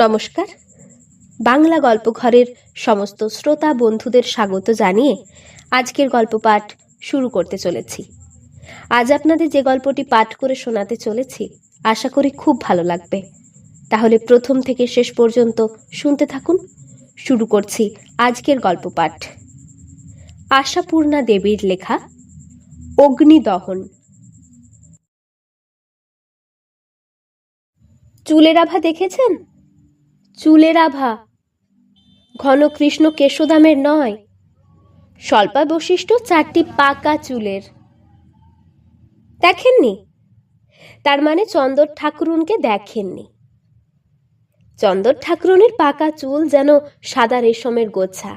নমস্কার। বাংলা গল্প ঘরের সমস্ত শ্রোতা বন্ধুদের স্বাগত জানিয়ে আজকের গল্প পাঠ শুরু করতে চলেছি। আজ আপনাদের যে গল্পটি পাঠ করে শোনাতে চলেছি, আশা করি খুব ভালো লাগবে। তাহলে প্রথম থেকে শেষ পর্যন্ত শুনতে থাকুন। শুরু করছি আজকের গল্প পাঠ। আশাপূর্ণা দেবীর লেখা অগ্নিদহন চুলের আভা দেখেছেন? চুলের আভা। ঘন কৃষ্ণ কেশোদামের নয় স্বল্পা বৈশিষ্ট্য চারটি পাকা চুলের। দেখেননি? তার মানে চন্দর ঠাকুরুনকে দেখেননি। চন্দর ঠাকুরুনের পাকা চুল যেন সাদা রেশমের গোছা।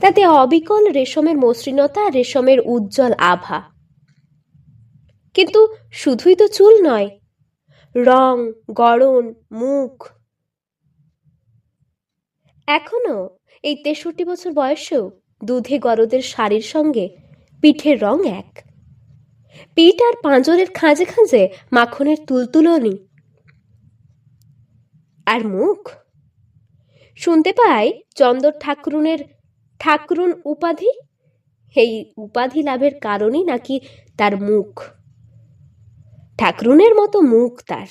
তাতে অবিকল রেশমের মসৃণতা, রেশমের উজ্জ্বল আভা। কিন্তু শুধুই তো চুল নয়, রং, গড়ন, মুখ এখনও? এই তেষট্টি বছর বয়সেও দুধে গরদের শাড়ির সঙ্গে পিঠের রং এক। পিঠ আর পাঁজরের খাঁজে খাঁজে মাখনের তুলতুলনি। আর মুখ? শুনতে পাই চন্দর ঠাকুরুনের ঠাকুরুন উপাধি? এই উপাধি লাভের কারণই নাকি তার মুখ? ঠাকরুনের মতো মুখ তার।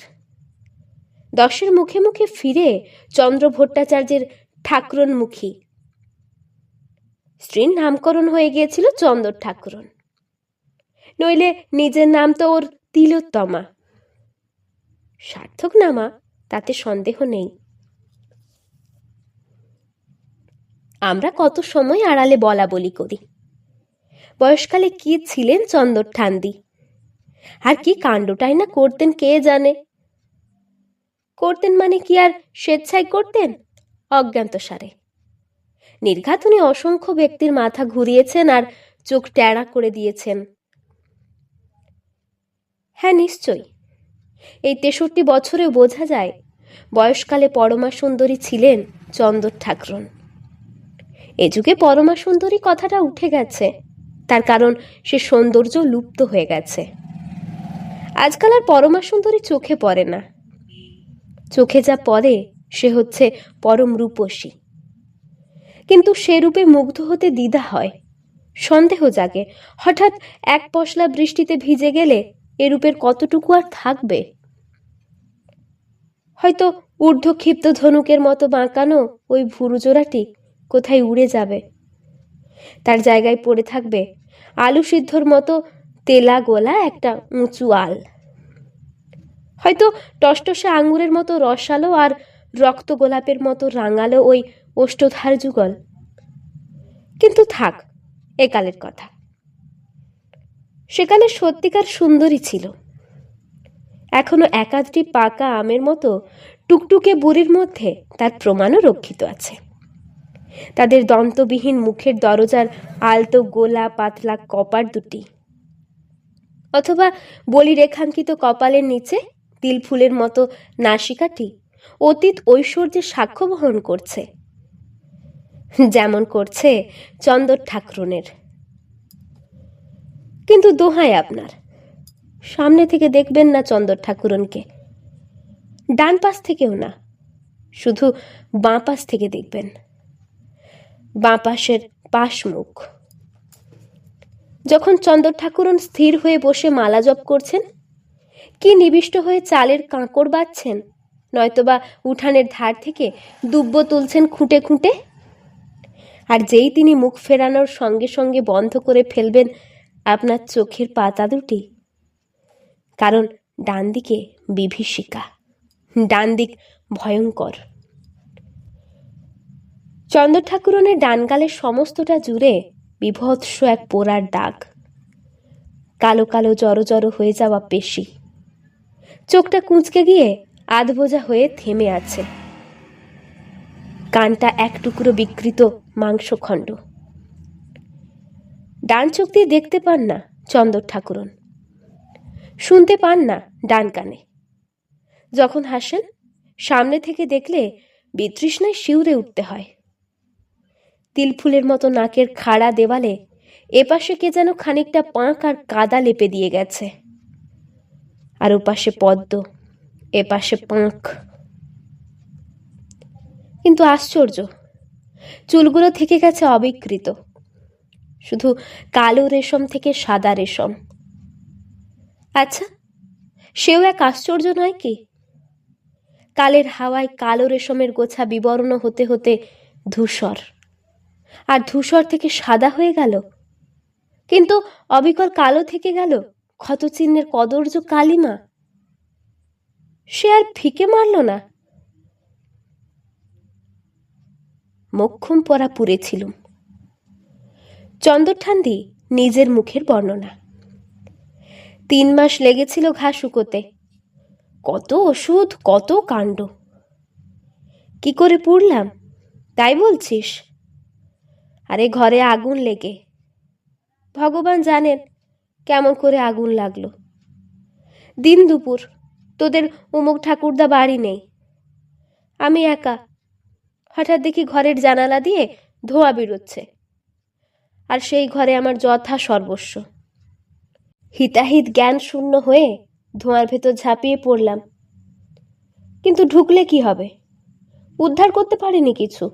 দশের মুখে মুখে ফিরে চন্দ্র ভট্টাচার্যের ঠাকুরনমুখী। স্ত্রীর নামকরণ হয়ে গিয়েছিল চন্দর ঠাকুরন। নইলে নিজের নাম তো ওর তিলোত্তমা। সার্থক নামা তাতে সন্দেহ নেই। আমরা কত সময় আড়ালে বলা বলি করি। বয়সকালে কি ছিলেন চন্দর ঠান্দি আর কি কাণ্ডটাই না করতেন কে জানে? করতেন মানে কি আর স্বেচ্ছায় করতেন? অজ্ঞাতসারে নির্ঘাত উনি অসংখ্য ব্যক্তির মাথা ঘুরিয়েছেন আর চোখ ট্যাড়া করে দিয়েছেন। হ্যাঁ নিশ্চয়ই। এই তেষট্টি বছরেও বোঝা যায়, বয়সকালে পরমা সুন্দরী ছিলেন চন্দর ঠাকরন। এ যুগে পরমা সুন্দরী কথাটা উঠে গেছে, তার কারণ সে সৌন্দর্য লুপ্ত হয়ে গেছে। আজকাল আর পরমা সুন্দরী চোখে পড়ে না। চোখে যা পড়ে সে হচ্ছে পরম রূপসী। কিন্তু সে রূপে মুগ্ধ হতে দ্বিধা হয়, সন্দেহ জাগে। হঠাৎ এক পশলা বৃষ্টিতে ভিজে গেলে এ রূপের কতটুকু আর থাকবে? হয়তো ঊর্ধ্বক্ষিপ্ত ধনুকের মতো বাঁকানো ওই ভুরুজোড়াটি কোথায় উড়ে যাবে? তার জায়গায় পড়ে থাকবে আলু সিদ্ধর মতো তেলা গোলা একটা উঁচু আল। হয়তো টসটসে আঙুরের মতো রসালো আর রক্ত গোলাপের মতো রাঙালো ওই ওষ্ঠধার যুগল। কিন্তু থাক একালের কথা। সেকালে সত্যিকার সুন্দরী ছিল। এখনও একাধটি পাকা আমের মতো টুকটুকে বুড়ির মধ্যে তার প্রমাণও রক্ষিত আছে। তাদের দন্তবিহীন মুখের দরজার আলতো, গোলা, পাতলা কপার দুটি। অথবা বলি রেখাঙ্কিত কপালের নিচে তিল ফুলের মতো নাসিকাটি অতীত ঐশ্বর্যের সাক্ষ্য বহন করছে। যেমন করছে চন্দর ঠাকরুনের। কিন্তু দোহায় আপনার। সামনে থেকে দেখবেন না চন্দর ঠাকুরনকে। ডান পাশ থেকেও না, শুধু বাঁ পাশ থেকে দেখবেন। বাঁ পাশের পাশ মুখ। যখন চন্দর ঠাকুরন স্থির হয়ে বসে মালা জপ করছেন, কি নিবিষ্ট হয়ে চালের কাঁকড় বাঁধছেন নয়তোবা উঠানের ধার থেকে দুব্য তুলছেন খুঁটে খুঁটে। আর যেই তিনি মুখ ফেরানোর সঙ্গে সঙ্গে বন্ধ করে ফেলবেন আপনার চোখের পাতা দুটি। কারণ ডান দিকে বিভীষিকা ডান দিক ভয়ঙ্কর। চন্দ্র ঠাকুরনের ডানগালের সমস্তটা জুড়ে বিভৎস এক পোড়ার দাগ। কালো কালো জড়ো জড়ো হয়ে যাওয়া পেশি। চোখটা কুঁচকে গিয়ে আধবোজা হয়ে থেমে আছে। কানটা এক টুকরো বিকৃত মাংসখণ্ড। ডান চোখ দিয়ে দেখতে পান না চন্দর ঠাকুরন। শুনতে পান না ডান কানে। যখন হাসেন, সামনে থেকে দেখলে বিতৃষ্ণায় শিউরে উঠতে হয়। তিলফুলের মতো নাকের খাড়া দেওয়ালে এপাশে কে যেন খানিকটা পাঁক আর কাদা লেপে দিয়ে গেছে। আর ওপাশে পদ্ম এপাশে পাঁক। কিন্তু আশ্চর্য, চুলগুলো থেকে গেছে অবিকৃত। শুধু কালো রেশম থেকে সাদা রেশম। আচ্ছা সেও এক আশ্চর্য নয় কি? কালের হাওয়ায় কালো রেশমের গোছা বিবর্ণ হতে হতে ধূসর, আর ধূসর থেকে সাদা হয়ে গেল। কিন্তু অবিকল কালো থেকে গেল, ক্ষতচিহ্নের কদর্য কালিমা। সে আর ফিকে মারল না। মক্ষম পরা পুড়েছিলুম চন্দরঠান্দি নিজের মুখের বর্ণনা। তিন মাস লেগেছিল ঘা শুকোতে। কত ওষুধ, কত কাণ্ড। কি করে পুড়লাম, তাই বলছিস? আরে ঘরে আগুন লেগে। ভগবান জানেন কেমন করে আগুন লাগল। দিন দুপুর তোদের উমুক ঠাকুরদা বাড়ি নেই। আমি একা। হঠাৎ দেখি ঘরের জানালা দিয়ে ধোঁয়া বেরোচ্ছে। আর সেই ঘরে আমার যথা সর্বস্ব। হিতাহিত জ্ঞান শূন্য হয়ে ধোঁয়ার ভেতর ঝাঁপিয়ে পড়লাম। কিন্তু ঢুকলে কি হবে? উদ্ধার করতে পারিনি কিছু।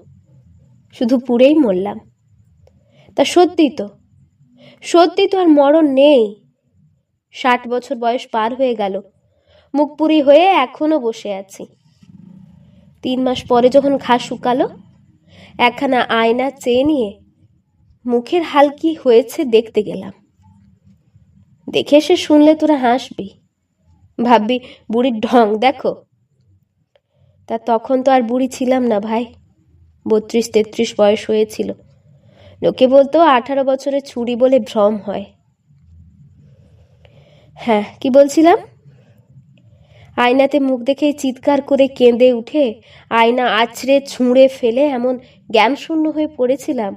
শুধু পুড়েই মরলাম। তা সত্যি তো? সত্যি তো আর মরণ নেই। ষাট বছর বয়স পার হয়ে গেল। মুখপুরি হয়ে এখনও বসে আছি। তিন মাস পরে যখন ঘা শুকালো, একখানা আয়না চেয়ে নিয়ে মুখের হাল কি হয়েছে দেখতে গেলাম। দেখে এসে শুনলে তোরা হাসবি, ভাববি বুড়ির ঢং দেখো। তা তখন তো আর বুড়ি ছিলাম না ভাই, বত্রিশ তেত্রিশ বয়স হয়েছিল। লোকে বলতো আঠারো বছরের ছুরি বলে ভ্রম হয়। হ্যাঁ কি বলছিলাম? আয়নাতে মুখ দেখে চিৎকার করে কেঁদে উঠে আয়না আছড়ে ছুঁড়ে ফেলে এমন জ্ঞান শূন্য হয়ে পড়েছিলাম।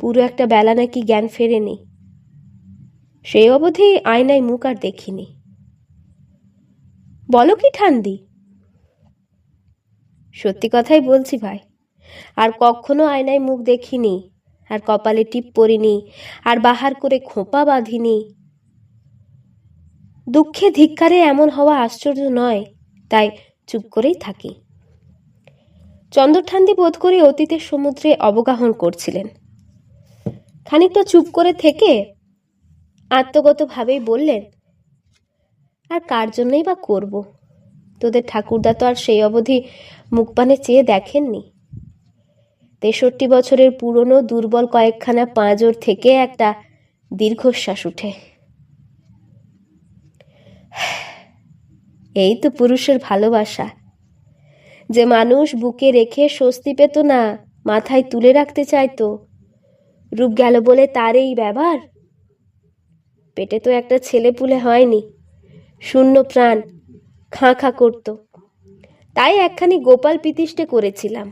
পুরো একটা বেলা নাকি জ্ঞান ফেরেনি। সেই অবধি আয়নায় মুখ আর দেখিনি। বলো কি ঠান্দি সত্যি কথাই বলছি ভাই, আর কখনো আয়নায় মুখ দেখিনি, আর কপালে টিপ পরিনি আর বাহার করে খোঁপা বাঁধিনি দুঃখে ধিক্কারে এমন হওয়া আশ্চর্য নয়, তাই চুপ করেই থাকি। চন্দ্রঠান্দি বোধ করে অতীতের সমুদ্রে অবগাহন করছিলেন। খানিকটা চুপ করে থেকে আত্মগতভাবেই বললেন, আর কার জন্যই বা করব? তোদের ঠাকুরদা তো আর সেই অবধি মুখপানে চেয়ে দেখেননি। তেষট্টি বছরের পুরনো দুর্বল কয়েকখানা পাঁজর থেকে একটা দীর্ঘশ্বাস উঠে। এই তো পুরুষের ভালোবাসা। যে মানুষ বুকে রেখে স্বস্তি পেত না, মাথায় তুলে রাখতে চাইতো। রূপ গেল বলে তার এই ব্যবহার? পেটে তো একটা ছেলে পুলে হয়নি, শূন্য প্রাণ খাঁ খাঁ করত। তাই একখানি গোপাল পিতিষ্টে করেছিলাম।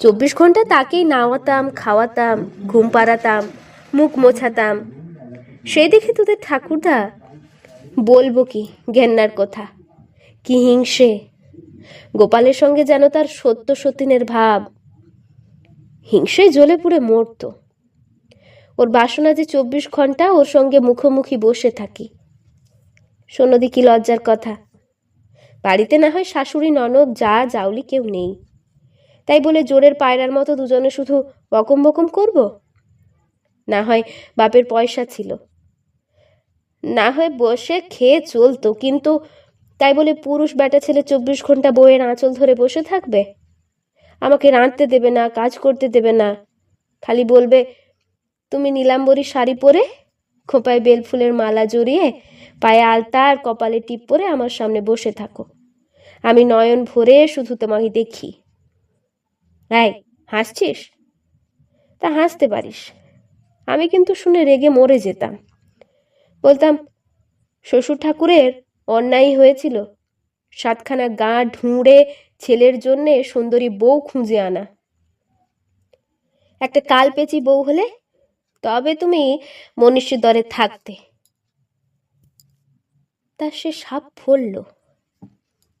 চব্বিশ ঘণ্টা তাকেই নাওয়াতাম, খাওয়াতাম, ঘুম পাড়াতাম, মুখ মোছাতাম। সেই দেখে তোদের ঠাকুরদা বলব কি ঘেন্নার কথা? কি হিংসে? গোপালের সঙ্গে যেন তার সত্য সতীনের ভাব। হিংসে জ্বলে পুড়ে মরত। ওর বাসনা যে চব্বিশ ঘণ্টা ওর সঙ্গে মুখোমুখি বসে থাকি। শোনো কি লজ্জার কথা? বাড়িতে না হয় শাশুড়ি, ননদ, যা, জাউলি কেউ নেই। তাই বলে জোরের পায়রার মতো দুজনে শুধু বকম বকম করব? না হয় বাপের পয়সা ছিল। না হয় বসে খেয়ে চলতো, কিন্তু তাই বলে পুরুষ বেটা ছেলে চব্বিশ ঘণ্টা বইয়ের আঁচল ধরে বসে থাকবে? আমাকে রাঁধতে দেবে না, কাজ করতে দেবে না। খালি বলবে, তুমি নীলাম্বরী শাড়ি পরে খোপায় বেলফুলের মালা জড়িয়ে পায়ে আলতা আর কপালে টিপ পরে আমার সামনে বসে থাকো। আমি নয়ন ভরে শুধু তোমাকে দেখি। এই, হাসছিস? তা হাসতে পারিস। আমি কিন্তু শুনে রেগে মরে যেতাম। বলতাম শ্বশুর ঠাকুরের অন্যায় হয়েছিল। সাতখানা গা ঢুঁড়ে ছেলের জন্যে সুন্দরী বউ খুঁজে আনা। একটা কাল পেঁচি বউ হলে তবে তুমি মনীষী দরে থাকতে। তা সে সাপ ফলল।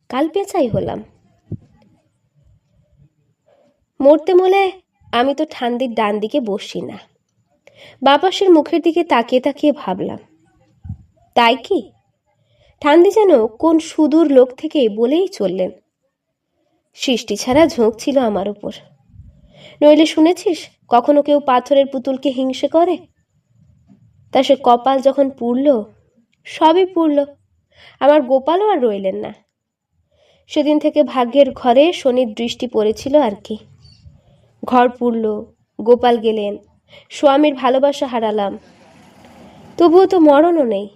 কাল পেঁচাই হলাম। মরতে মলে আমি তো ঠান্দির ডান দিকে বসি না। বাপাসের মুখের দিকে তাকিয়ে তাকিয়ে ভাবলাম তাই কি? ঠান্দি যেন কোন সুদূর লোক থেকে বলেই চললেন। সৃষ্টি ছাড়া ঝোঁক ছিল আমার উপর। নইলে শুনেছিস কখনো কেউ পাথরের পুতুলকে হিংসে করে? তা সে কপাল যখন পুড়ল, সবই পুড়ল। আমার গোপালও আর রইলেন না। সেদিন থেকে ভাগ্যের ঘরে শনির দৃষ্টি পড়েছিল আর কি। ঘর পুড়ল, গোপাল গেলেন, স্বামীর ভালোবাসা হারালাম। তবুও তো মরণও নেই।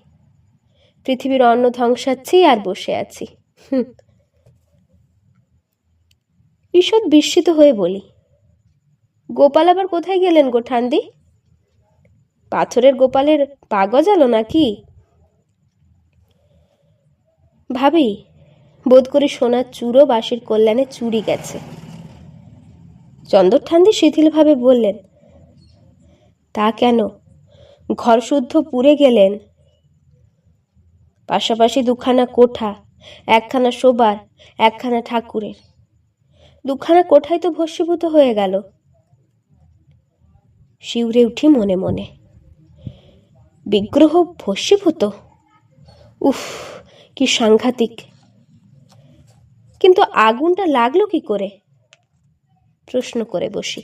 পৃথিবীর অন্ন ধ্বংসাচ্ছি আর বসে আছি। ঈষৎ বিস্মিত হয়ে বলি, গোপাল আবার কোথায় গেলেন গো ঠান্দি পাথরের গোপালের পা গজালো নাকি? ভাবি, বোধ করি সোনার চূড়ো বাসির কল্যাণে চুরি গেছে। চন্দর ঠান্দি শিথিলভাবে বললেন, তা কেন? ঘর শুদ্ধ পুড়ে গেলেন পাশাপাশি দুখানা কোঠা, একখানা শোবার, একখানা ঠাকুরের। দুখানা কোঠায় তো ভস্মীভূত হয়ে গেল। শিউরে উঠি মনে মনে। বিগ্রহ ভস্মীভূত? উফ, কি সাংঘাতিক। কিন্তু আগুনটা লাগল কি করে? প্রশ্ন করে বসি।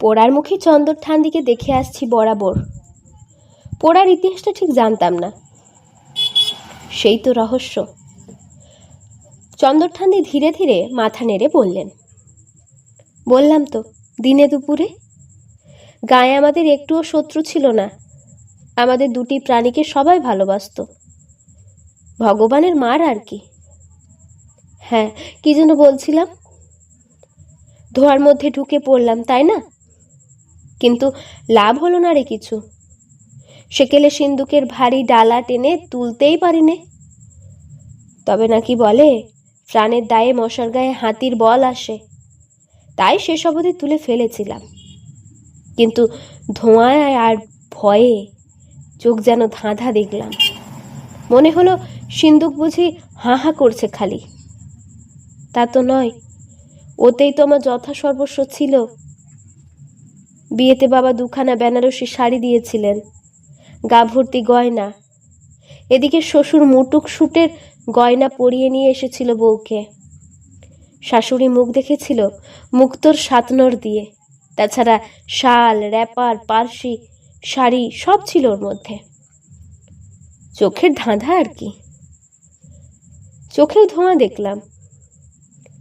পোড়ার মুখী চন্দর ঠান্দিকে দেখে আসছি বরাবর। পোড়ার ইতিহাসটা ঠিক জানতাম না। সেই তো রহস্য। চন্দর ঠান্দি ধীরে ধীরে মাথা নেড়ে বললেন, বললাম তো, দিনে দুপুরে? গায়ে আমাদের একটুও শত্রু ছিল না। আমাদের দুটি প্রাণীকে সবাই ভালোবাসতো। ভগবানের মার আর কি? হ্যাঁ কি যেন বলছিলাম? ধোয়ার মধ্যে ঢুকে পড়লাম, তাই না? কিন্তু লাভ হলো না রে কিছু। সেকেলে সিন্দুকের ভারী ডালা টেনে তুলতেই পারিনে। তবে নাকি বলে, প্রাণের দায়ে মশার গায়ে হাতির বল আসে। তাই শেষ অবধি তুলে ফেলেছিলাম। কিন্তু ধোঁয়ায় আর ভয়ে চোখ যেন ধাঁধা দেখলাম। মনে হলো সিন্দুক বুঝি হাঁ হাঁ করছে খালি। তা তো নয়, ওতেই তো আমার যথা সর্বস্ব ছিল। বিয়েতে বাবা দুখানা বেনারসি শাড়ি দিয়েছিলেন গা ভর্তি গয়না, এদিকে শ্বশুর মুটুক সুটের গয়না পরিয়ে নিয়ে এসেছিল বউকে। শাশুড়ি মুখ দেখেছিল মুক্তোর সাতনর দিয়ে। তাছাড়া শাল, র্যাপার, পার্সি, শাড়ি সব ছিল ওর মধ্যে। চোখের ধাঁধা আর কি। চোখেও ধোঁয়া দেখলাম।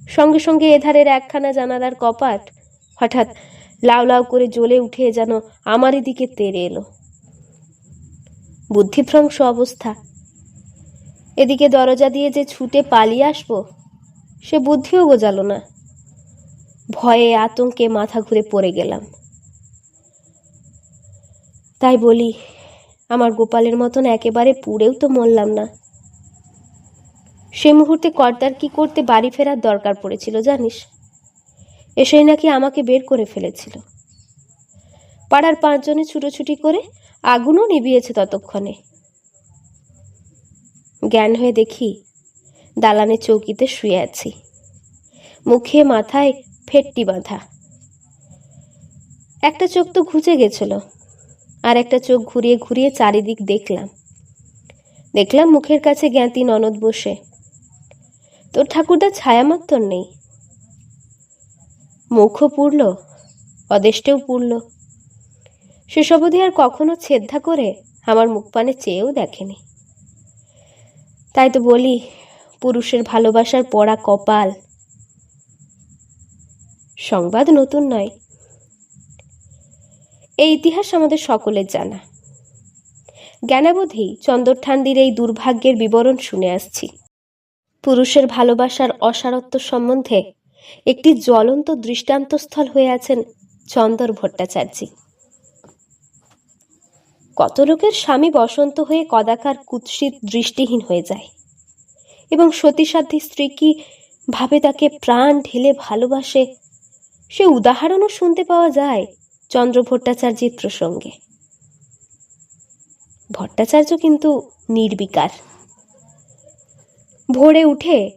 সঙ্গে সঙ্গে এধারের একখানা জানালার কপাট হঠাৎ লাউ লাউ করে জ্বলে উঠে যেন আমারই দিকে তেড়ে এলো। বুদ্ধিভ্রংশ অবস্থা। এদিকে দরজা দিয়ে যে ছুটে পালিয়ে আসব, সে বুদ্ধিও গোজালো না। ভয়ে আতঙ্কে মাথা ঘুরে পড়ে গেলাম। তাই বলি, আমার গোপালের মতন একেবারে পুড়েও তো মরলাম না। সে মুহূর্তে কর্তার কি করতে বাড়ি ফেরার দরকার পড়েছিল জানিস? এসেই নাকি আমাকে বের করে ফেলেছিল। পাড়ার পাঁচজনে ছুটোছুটি করে আগুনও নিভিয়েছে ততক্ষণে। জ্ঞান হয়ে দেখি দালানে চৌকিতে শুয়ে আছি। মুখে মাথায় ফেটটি বাঁধা। একটা চোখ তো ঘুচে গেছিল, আর একটা চোখ ঘুরিয়ে ঘুরিয়ে চারিদিক দেখলাম। দেখলাম মুখের কাছে জ্ঞাতি ননদ বসে। তোর ঠাকুরদা ছায়ামাত্র নেই। মুখও পুড়ল, অদেষ্টেও পুড়ল। সেসব অবধি আর কখনো ছেদ্ধা করে আমার মুখ পানে চেয়েও দেখেনি। তাই তো বলি, পুরুষের ভালোবাসার পড়া কপাল। সংবাদ নতুন নয়। এই ইতিহাস আমাদের সকলের জানা। জ্ঞানাবধি চন্দর ঠান্দির এই দুর্ভাগ্যের বিবরণ শুনে আসছি। পুরুষের ভালোবাসার অসারত্ব সম্বন্ধে একটি জ্বলন্ত দৃষ্টান্তস্থল হয়ে আছেন চন্দর ভট্টাচার্যী। কত লোকের স্বামী বসন্ত হয়ে কদাকার কুৎসিত দৃষ্টিহীন হয়ে যায়। এবং সতীসাধ্যী স্ত্রী কি ভাবে তাকে প্রাণ ঢেলে ভালোবাসে, সে উদাহরণও শুনতে পাওয়া যায় চন্দ্র ভট্টাচার্যের প্রসঙ্গে। ভট্টাচার্য কিন্তু নির্বিকার। ভোরে উঠে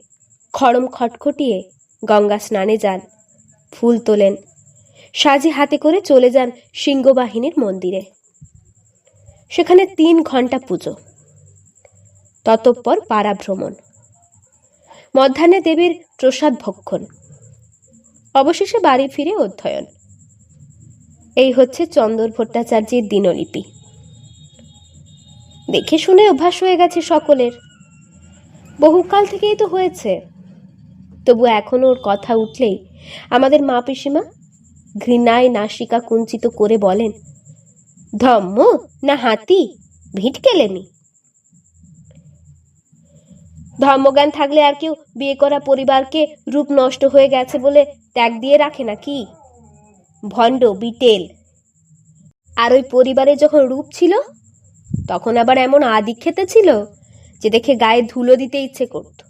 খড়ম খটখটিয়ে গঙ্গা স্নানে যান, ফুল তোলেন, সাজি হাতে করে চলে যান সিংহবাহিনীর মন্দিরে। সেখানে তিন ঘণ্টা পুজো। ততপর পাড়া ভ্রমণ মধ্যাহ্নে দেবীর প্রসাদ ভক্ষণ। অবশেষে বাড়ি ফিরে অধ্যয়ন। এই হচ্ছে চন্দর ভট্টাচার্যের দিনলিপি। দেখে শুনে অভ্যাস হয়ে গেছে সকলের। বহুকাল থেকেই তো হয়েছে। তবু এখনও ওর কথা উঠলেই আমাদের মা পিসিমা ঘৃণায় নাসিকা কুঞ্চিত করে বলেন ধম্ম, না হাতি? ভিট কেলেমি ধর্মজ্ঞান থাকলে আর কেউ বিয়ে করা পরিবারকে রূপ নষ্ট হয়ে গেছে বলে ত্যাগ দিয়ে রাখে নাকি? ভণ্ড, বিটেল। আর ওই পরিবারে যখন রূপ ছিল, তখন আবার এমন আদি খেতে ছিল যে দেখে গায়ে ধুলো দিতে ইচ্ছে করত।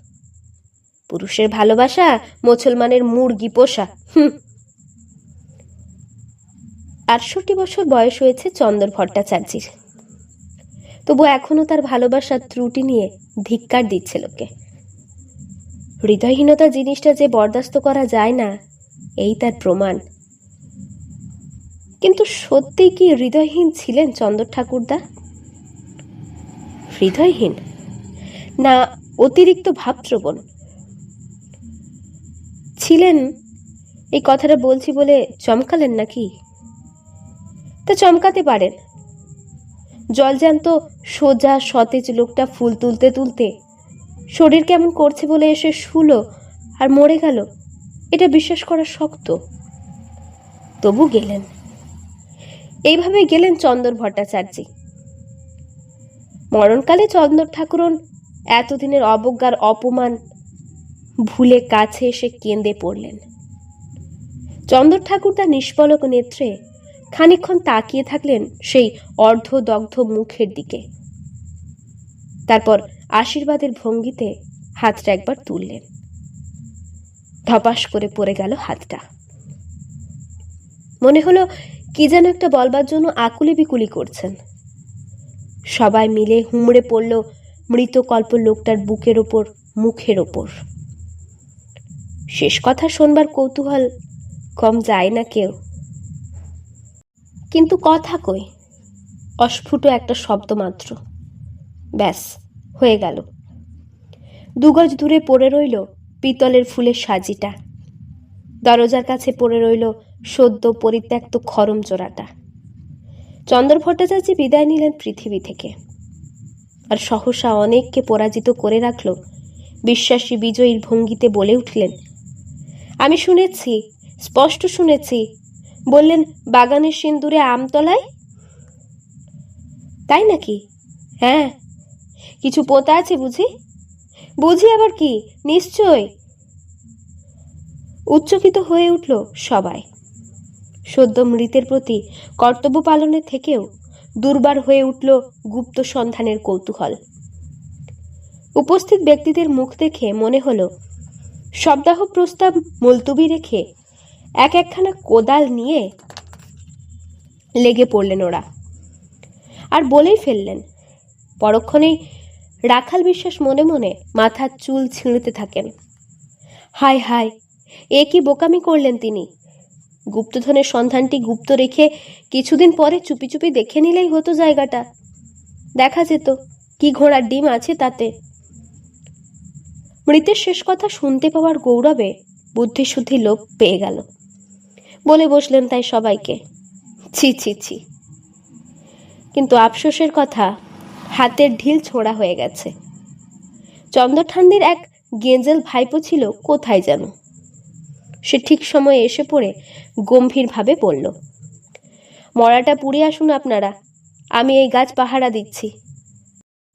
পুরুষের ভালোবাসা মুসলমানের মুরগি পোষা। হুম। আটষট্টি বছর বয়স হয়েছে চন্দর ভট্টাচার্যের। তবু এখনও তার ভালোবাসার ত্রুটি নিয়ে ধিক্কার দিচ্ছে লোকে। হৃদয়হীনতা জিনিসটা যে বরদাস্ত করা যায় না, এই তার প্রমাণ। কিন্তু সত্যি কি হৃদয়হীন ছিলেন চন্দর ঠাকুরদা? হৃদয়হীন? না, অতিরিক্ত ভাবপ্রবণ। ছিলেন, এই কথাটা বলছি বলে চমকালেন নাকি? তা চমকাতে পারেন। জলজ্যান্ত সোজা, সতেজ লোকটা ফুল তুলতে তুলতে, শরীর কেমন করছে বলে এসে শুলো আর মরে গেল। এটা বিশ্বাস করা শক্ত। তবু গেলেন। এইভাবে গেলেন চন্দর ভট্টাচার্য। মরণকালে চন্দর ঠাকুরন এতদিনের অবজ্ঞার অপমান ভুলে কাছে এসে কেঁদে পড়লেন। চন্দর ঠাকুর তার নিষ্পলক নেত্রে খানিক্ষণ তাকিয়ে থাকলেন সেই অর্ধদগ্ধ মুখের দিকে। তারপর আশীর্বাদের ভঙ্গিতে হাতটা একবার তুললেন। ধপাস করে পড়ে গেল হাতটা। মনে হলো কি যেন একটা বলবার জন্য আকুলি বিকুলি করছেন। সবাই মিলে হুমড়ে পড়ল মৃতকল্প লোকটার বুকের ওপর, মুখের ওপর। শেষ কথা শোনবার কৌতূহল কম যায় না কেউ। কিন্তু কথা কই? অস্ফুট একটা শব্দ মাত্র। ব্যাস, হয়ে গেল। দুগজ দূরে পড়ে রইল পিতলের ফুলের সাজিটা। দরজার কাছে পড়ে রইল সদ্য পরিত্যক্ত খরম চোরাটা। চন্দ্র ভট্টাচার্য বিদায় নিলেন পৃথিবী থেকে। আর সহসা অনেককে পরাজিত করে রাখল বিশ্বাসী বিজয়ীর ভঙ্গিতে বলে উঠলেন, আমি শুনেছি, স্পষ্ট শুনেছি বললেন, বাগানের সিন্দুরে আমতলায় তাই নাকি? হ্যাঁ। কিছু পোতা আছে বুঝি? বুঝি আবার কি? নিশ্চয়। উচ্চকিত হয়ে উঠল সবাই। সদ্য মৃতের প্রতি কর্তব্য পালনের থেকেও দুর্বার হয়ে উঠল গুপ্ত সন্ধানের কৌতূহল। উপস্থিত ব্যক্তিদের মুখ দেখে মনে হলো, শব্দাহ প্রস্তাব মুলতুবি রেখে এক একখানা কোদাল নিয়ে লেগে পড়লেন ওরা। আর বলেই ফেললেন। পরক্ষণেই রাখাল বিশ্বাস মনে মনে মাথার চুল ছিঁড়তে থাকেন। হায় হায়, এ কি বোকামি করলেন তিনি? গুপ্তধনের সন্ধানটি গুপ্ত রেখে কিছুদিন পরে চুপি চুপি দেখে নিলেই হতো জায়গাটা। দেখা যেত কি ঘোড়ার ডিম আছে তাতে। মৃতের শেষ কথা শুনতে পাওয়ার গৌরবে বুদ্ধিশুদ্ধি লোক পেয়ে গেল। বলে বসলেন তাই সবাইকে। ছি ছি ছি। কিন্তু আফসোসের কথা হাতের ঢিল ছোড়া হয়ে গেছে। চন্দ্রঠান্দির এক গেঞ্জেল ভাইপো ছিল কোথায় যেন। সে ঠিক সময়ে এসে পড়ে গম্ভীরভাবে বলল, মরাটা পুড়ে আসুন আপনারা, আমি এই গাছ পাহারা দিচ্ছি।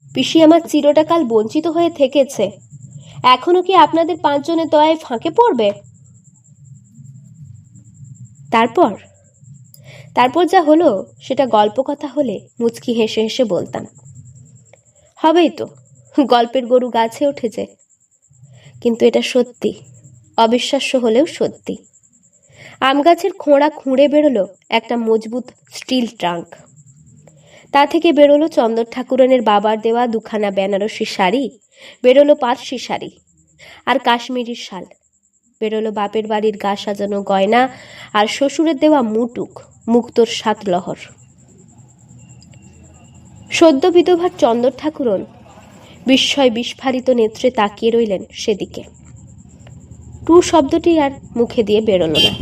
পিসি আমার চিরটা কাল বঞ্চিত হয়ে থেকেছে। এখনও কি আপনাদের পাঁচজনের দয়ায় ফাঁকে পড়বে? তারপর? তারপর যা হলো, সেটা গল্প কথা হলে মুচকি হেসে হেসে বলতাম। হবেই তো, গল্পের গরু গাছে উঠেছে। কিন্তু এটা সত্যি, অবিশ্বাস্য হলেও সত্যি। আম গাছের খোঁড়া খুঁড়ে বেরোলো একটা মজবুত স্টিল ট্রাঙ্ক। তা থেকে বেরোলো চন্দর ঠাকুরনের বাবার দেওয়া দুখানা বেনারসি শাড়ি, বেরোলো পার্সি শাড়ি আর কাশ্মীরি শাল। বেরোলো বাপের বাড়ির গা সাজানো গয়না আর শ্বশুরের দেওয়া মুটুক, মুক্তোর সাত লহর। সদ্য বিধবার চন্দর ঠাকুরন বিস্ময় বিস্ফারিত নেত্রে তাকিয়ে রইলেন সেদিকে। টু শব্দটি আর মুখে দিয়ে বেরোলো না।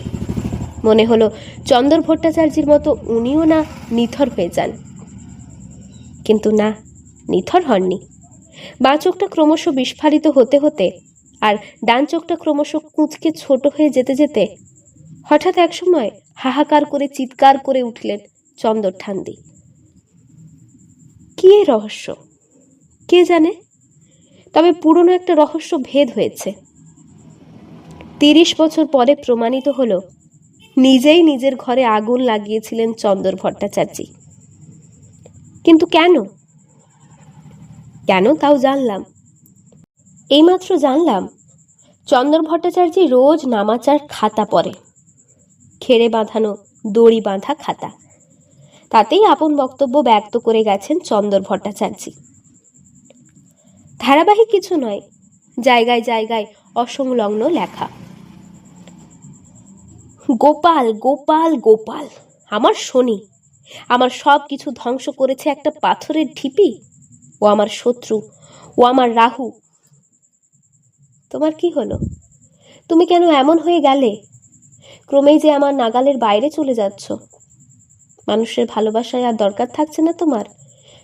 মনে হলো চন্দর ভট্টাচার্যের মতো উনিও না নিথর হয়ে যান। কিন্তু না, নিথর হননি। বাঁ চোখটা ক্রমশ বিস্ফারিত হতে হতে আর ডান চোখটা ক্রমশ কুঁচকে ছোট হয়ে যেতে যেতে হঠাৎ একসময় হাহাকার করে চিৎকার করে উঠলেন চন্দর ঠান্দি কি রহস্য? কে জানে? তবে পুরনো একটা রহস্য ভেদ হয়েছে। তিরিশ বছর পরে প্রমাণিত হলো, নিজেই নিজের ঘরে আগুন লাগিয়েছিলেন চন্দর ভট্টাচার্যী। কিন্তু কেন? কেন তাও জানলাম। এইমাত্র জানলাম চন্দর ভট্টাচার্য রোজ নামাচার খাতা পরে খেড়ে বাঁধানো দড়ি বাঁধা খাতা। তাতেই আপন বক্তব্য ব্যক্ত করে গেছেন চন্দর ভট্টাচার্য। ধারাবাহিক কিছু নয়, জায়গায় জায়গায় অসংলগ্ন লেখা। গোপাল গোপাল গোপাল, আমার শনি, আমার সব কিছু ধ্বংস করেছে একটা পাথরের ঢিপি। ও আমার শত্রু, ও আমার রাহু তোমার কি হলো? তুমি কেন এমন হয়ে গেলে? ক্রমেই যে আমার নাগালের বাইরে চলে যাচ্ছ। মানুষের ভালোবাসায় আর দরকার থাকছে না তোমার।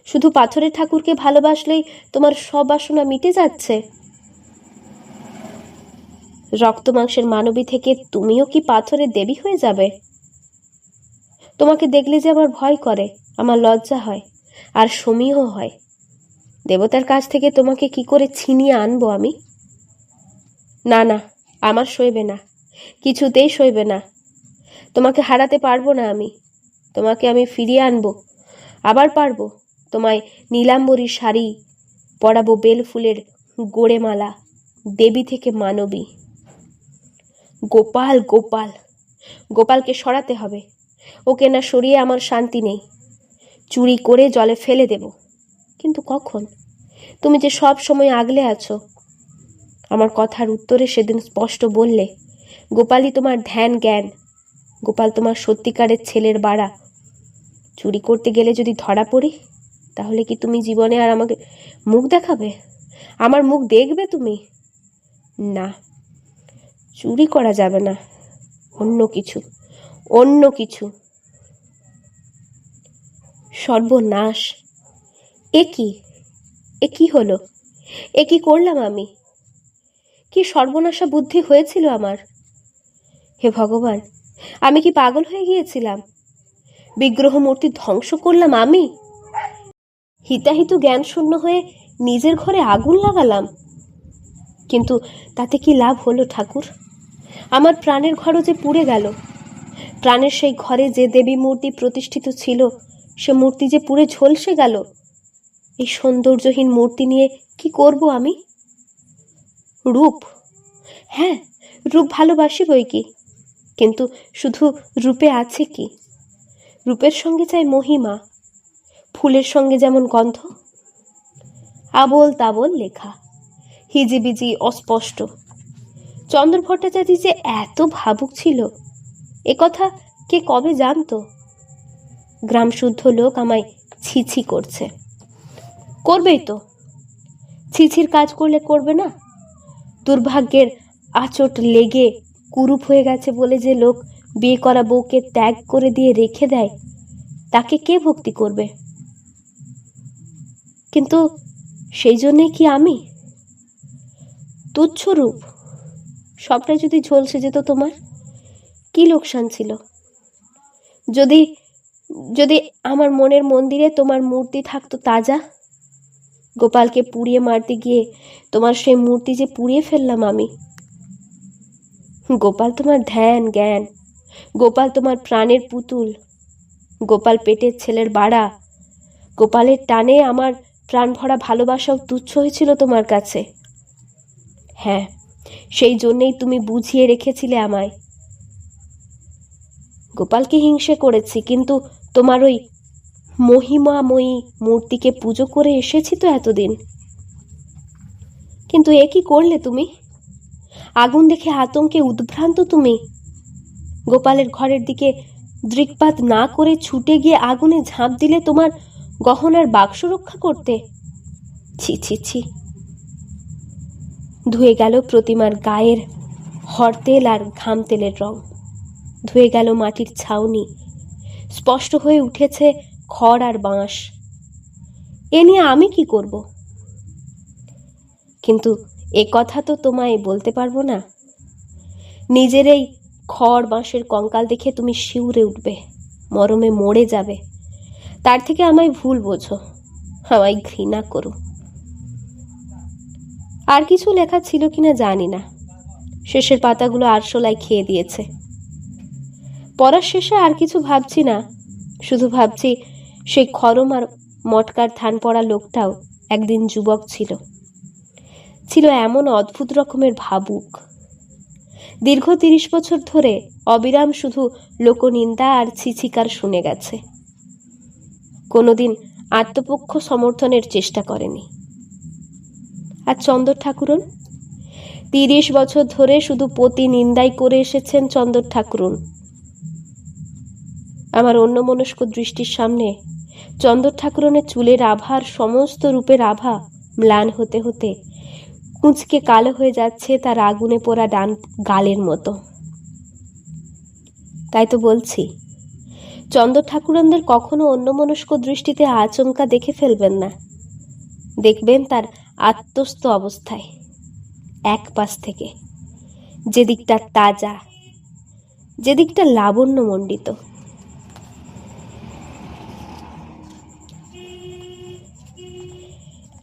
শুধু পাথরের ঠাকুরকে ভালোবাসলেই তোমার সব বাসনা মিটে যাচ্ছে। রক্ত মাংসের মানবী থেকে তুমিও কি পাথরের দেবী হয়ে যাবে? তোমাকে দেখলে যে আমার ভয় করে, আমার লজ্জা হয়, আর সমীহ হয়। দেবতার কাছ থেকে তোমাকে কি করে ছিনিয়ে আনব আমি? না না, আমার সইবে না, কিছুতেই সইবে না। তোমাকে হারাতে পারব না আমি, তোমাকে আমি ফিরিয়ে আনব, আবার পারব। তোমায় নীলাম্বরী শাড়ি পরাবো বেল ফুলের গোড়ে মালা দেবী থেকে মানবী। গোপাল গোপাল, গোপালকে সরাতে হবে, ওকে না সরিয়ে আমার শান্তি নেই। চুরি করে জলে ফেলে দেব। কিন্তু কখন? তুমি যে সব সময় আগলে আছো আমার কথার উত্তরে সেদিন স্পষ্ট বললে, গোপালই তোমার ধ্যান জ্ঞান। গোপাল তোমার সত্যিকারের ছেলের বাড়া। চুরি করতে গেলে যদি ধরা পড়ি, তাহলে কি তুমি জীবনে আর আমাকে মুখ দেখাবে? আমার মুখ দেখবে তুমি? না, চুরি করা যাবে না। অন্য কিছু অন্য কিছু। সর্বনাশ। এ কি? এ কি হলো? এ কি করলাম আমি? কি সর্বনাশা বুদ্ধি হয়েছিল আমার? হে ভগবান, আমি কি পাগল হয়ে গিয়েছিলাম? বিগ্রহ মূর্তি ধ্বংস করলাম আমি? হিতাহিত জ্ঞান শূন্য হয়ে নিজের ঘরে আগুন লাগালাম। কিন্তু তাতে কি লাভ হলো ঠাকুর? আমার প্রাণের ঘরও যে পুড়ে গেল। প্রাণের সেই ঘরে যে দেবী মূর্তি প্রতিষ্ঠিত ছিল, সে মূর্তি যে পুড়ে ঝলসে গেল। এই সৌন্দর্যহীন মূর্তি নিয়ে কি করব আমি? রূপ। হ্যাঁ রূপ ভালোবাসি বই কি? কিন্তু শুধু রূপে আছে কি? রূপের সঙ্গে চাই মহিমা, ফুলের সঙ্গে যেমন গন্ধ। আবল তাবল লেখা, হিজিবিজি অস্পষ্ট। চন্দ্র ভট্টাচার্য যে এত ভাবুক ছিল, এ কথা কে কবে জানতো? গ্রামশুদ্ধ লোক আমায় ছিছি করছে। করবেই তো। ছিছির কাজ করলে করবে না? দুর্ভাগ্যের আচট লেগে কুরুপ হয়ে গেছে বলে যে লোক বিয়ে করা বউকে ত্যাগ করে দিয়ে রেখে দেয়, তাকে কে ভক্তি করবে? কিন্তু সেই জন্যে কি আমি? তুচ্ছ রূপ, সবটাই যদি ঝলসে যেত তোমার, কি লোকসান ছিল? যদি যদি আমার মনের মন্দিরে তোমার মূর্তি থাকতো তাজা গোপালকে পুড়িয়ে মারতে গিয়ে তোমার সেই মূর্তি যে পুড়িয়ে ফেললাম আমি। গোপাল তোমার ধ্যান, জ্ঞান। গোপাল তোমার প্রাণের পুতুল। গোপাল পেটের ছেলের বাড়া। গোপালের টানে আমার প্রাণ ভরা ভালোবাসাও তুচ্ছ হয়েছিল তোমার কাছে। হ্যাঁ সেই জন্যেই তুমি বুঝিয়ে রেখেছিলে আমায়। গোপালকে হিংসে করেছি, কিন্তু তোমার ওই মহিমাময়ী মূর্তিকে পুজো করে এসেছি তো এতদিন। কিন্তু এ কি করলে তুমি? আগুন দেখে আতঙ্কে উদ্ভ্রান্ত তুমি? গোপালের ঘরের দিকে দৃকপাত না করে ছুটে গিয়ে আগুনে ঝাঁপ দিলে তোমার গহনার বাক্স রক্ষা করতে? ছি ছি ছি। ধুয়ে গেল প্রতিমার গায়ের হরতেল আর ঘাম তেলের রং। ধুয়ে গেল মাটির ছাউনি। স্পষ্ট হয়ে উঠেছে খড় আর বাঁশ। এ নিয়ে আমি কি করব? কিন্তু এ কথা তো তোমায় বলতে পারব না। নিজের এই খড়, বাঁশের কঙ্কাল দেখে তুমি শিউরে উঠবে, মরমে মরে যাবে। তার থেকে আমায় ভুল বোঝো, আমায় ঘৃণা করো। আর কিছু লেখা ছিল কিনা জানি না। শেষের পাতাগুলো আরশোলায় খেয়ে দিয়েছে। পড়ার শেষে আর কিছু ভাবছি না, শুধু ভাবছি সেই খরম আর মটকার থান পড়া লোকটাও একদিন যুবক ছিল। ছিল এমন অদ্ভুত রকমের ভাবুক। দীর্ঘ তিরিশ বছর ধরে অবিরাম শুধু লোকনিন্দা আর ছিছিকার শুনে গেছে। কোনোদিন আত্মপক্ষ সমর্থনের চেষ্টা করেনি। আর চন্দর ঠাকুরন? তিরিশ বছর ধরে শুধু পতি নিন্দাই করে এসেছেন চন্দর ঠাকুরন। আমার অন্যমনস্ক দৃষ্টির সামনে চন্দর ঠাকুরনের চুলের আভার সমস্ত রূপের আভা ম্লান হতে হতে কুঁচকে কালো হয়ে যাচ্ছে তার আগুনে পোড়া ডান গালের মতো। তাই তো বলছি, চন্দর ঠাকুরনদের কখনো অন্যমনস্ক দৃষ্টিতে আচমকা দেখে ফেলবেন না। দেখবেন তার আত্মস্থ অবস্থায়, এক পাশ থেকে। যে দিকটা তাজা যে দিকটা লাবণ্যমণ্ডিত।